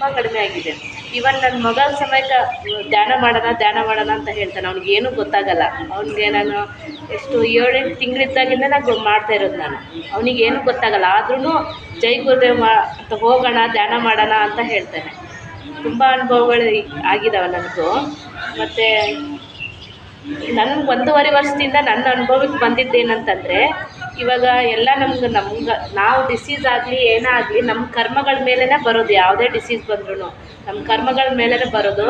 ತುಂಬ ಕಡಿಮೆ ಆಗಿದೆ. ಇವನ್ ನನ್ನ ಮಗ ಸಮೇತ ಧ್ಯಾನ ಮಾಡೋಣ ಧ್ಯಾನ ಮಾಡೋಣ ಅಂತ ಹೇಳ್ತಾನೆ. ಅವ್ನಿಗೆ ಏನೂ ಗೊತ್ತಾಗಲ್ಲ. ಅವ್ನಿಗೆ ನಾನು ಎಷ್ಟು ಏಳೆಂಟು ತಿಂಗಳಿದ್ದಾಗಿಂದ ನಾನು ಮಾಡ್ತಾ ಇರೋದು ನಾನು. ಅವನಿಗೆ ಏನೂ ಗೊತ್ತಾಗಲ್ಲ. ಆದ್ರೂ ಜೈ ಗುರುದೇವ್ ಮಾ, ಅಂತ ಹೋಗೋಣ, ಧ್ಯಾನ ಮಾಡೋಣ ಅಂತ ಹೇಳ್ತಾನೆ. ತುಂಬ ಅನುಭವಗಳು ಆಗಿದ್ದಾವೆ ನನಗೂ. ಮತ್ತು ನನಗೆ ಒಂದೂವರೆ ವರ್ಷದಿಂದ ನನ್ನ ಅನುಭವಕ್ಕೆ ಬಂದಿದ್ದೇನಂತಂದರೆ ಇವಾಗ ಎಲ್ಲ ನಮ್ಗೆ ನಮ್ಗೆ, ನಾವು ಡಿಸೀಸ್ ಆಗಲಿ ಏನೇ ಆಗಲಿ ನಮ್ಮ ಕರ್ಮಗಳ ಮೇಲೇ ಬರೋದು, ಯಾವುದೇ ಡಿಸೀಸ್ ಬಂದ್ರೂ ನಮ್ಮ ಕರ್ಮಗಳ ಮೇಲೇ ಬರೋದು.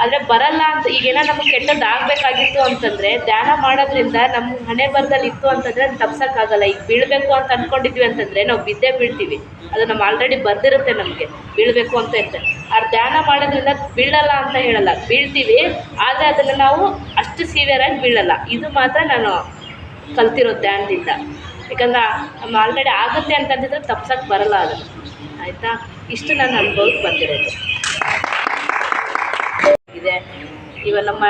ಆದರೆ ಬರಲ್ಲ ಅಂತ ಈಗೇನೋ ನಮಗೆ ಕೆಟ್ಟದ್ದು ಆಗಬೇಕಾಗಿತ್ತು ಅಂತಂದರೆ, ಧ್ಯಾನ ಮಾಡೋದ್ರಿಂದ ನಮ್ಮ ಹಣೆ ಬರದಲ್ಲಿ ಇತ್ತು ಅಂತಂದರೆ ಅದು ತಪ್ಸೋಕ್ಕಾಗಲ್ಲ. ಈಗ ಬೀಳಬೇಕು ಅಂತ ಅಂದ್ಕೊಂಡಿದ್ವಿ ಅಂತಂದರೆ ನಾವು ಬಿದ್ದೇ ಬೀಳ್ತೀವಿ. ಅದು ನಮ್ಮ ಆಲ್ರೆಡಿ ಬರ್ದಿರುತ್ತೆ ನಮಗೆ. ಬೀಳಬೇಕು ಅಂತ ಇರುತ್ತೆ. ಆ ಧ್ಯಾನ ಮಾಡೋದ್ರಿಂದ ಬೀಳಲ್ಲ ಅಂತ ಹೇಳಲ್ಲ. ಬೀಳ್ತೀವಿ, ಆದರೆ ಅದನ್ನು ನಾವು ಅಷ್ಟು ಸೀವಿಯರಾಗಿ ಬೀಳಲ್ಲ. ಇದು ಮಾತ್ರ ನಾನು ಕಲ್ತಿರೋ ಧ್ಯಾನದಿಂದ. ಯಾಕಂದ್ರೆ ನಮ್ಮ ಆಲ್ರೆಡಿ ಆಗುತ್ತೆ ಅಂತಂದಿದ್ರೆ ತಪ್ಸಕ್ಕೆ ಬರಲ್ಲ ಅದು. ಆಯಿತಾ? ಇಷ್ಟು ನನ್ನ ಅನುಭವಕ್ಕೆ ಬಂದಿರೋದು. ಇದೆ. ಇವಾಗ ನಮ್ಮ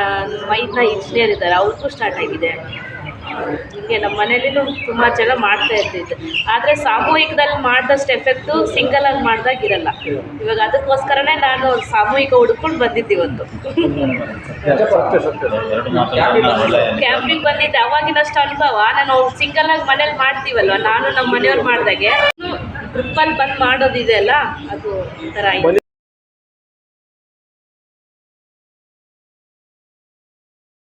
ಮೈದ್ನ ಇಂಜಿನಿಯರ್ ಇದ್ದಾರೆ. ಅವ್ರಿಗೂ ಸ್ಟಾರ್ಟ್ ಆಗಿದೆ. ಹೀಗೆ ನಮ್ಮ ಮನೇಲಿನೂ ತುಂಬ ಜನ ಮಾಡ್ತಾ ಇರ್ತಿದ್ದು ಆದರೆ ಸಾಮೂಹಿಕದಲ್ಲಿ ಮಾಡಿದಷ್ಟು ಎಫೆಕ್ಟು ಸಿಂಗಲಾಗಿ ಮಾಡಿದಾಗ ಇರಲ್ಲ ಇವಾಗ ಅದಕ್ಕೋಸ್ಕರನೇ ನಾನು ಸಾಮೂಹಿಕ ಹುಡ್ಕೊಂಡು ಬಂದಿದ್ದೆ ಇವತ್ತು. ಕ್ಯಾಂಪಿಂಗ್ ಬಂದಿದ್ದೆ. ಅವಾಗಿನಷ್ಟು ಅನುಭವ. ನಾನು ಸಿಂಗಲ್ ಆಗಿ ಮನೇಲಿ ಮಾಡ್ತೀವಲ್ವ? ನಾನು ನಮ್ಮ ಮನೆಯವ್ರು ಮಾಡಿದಾಗೆ. ಗ್ರೂಪಲ್ಲಿ ಬಂದು ಮಾಡೋದಿದೆ ಅಲ್ಲ? ಅದು ಒಂಥರ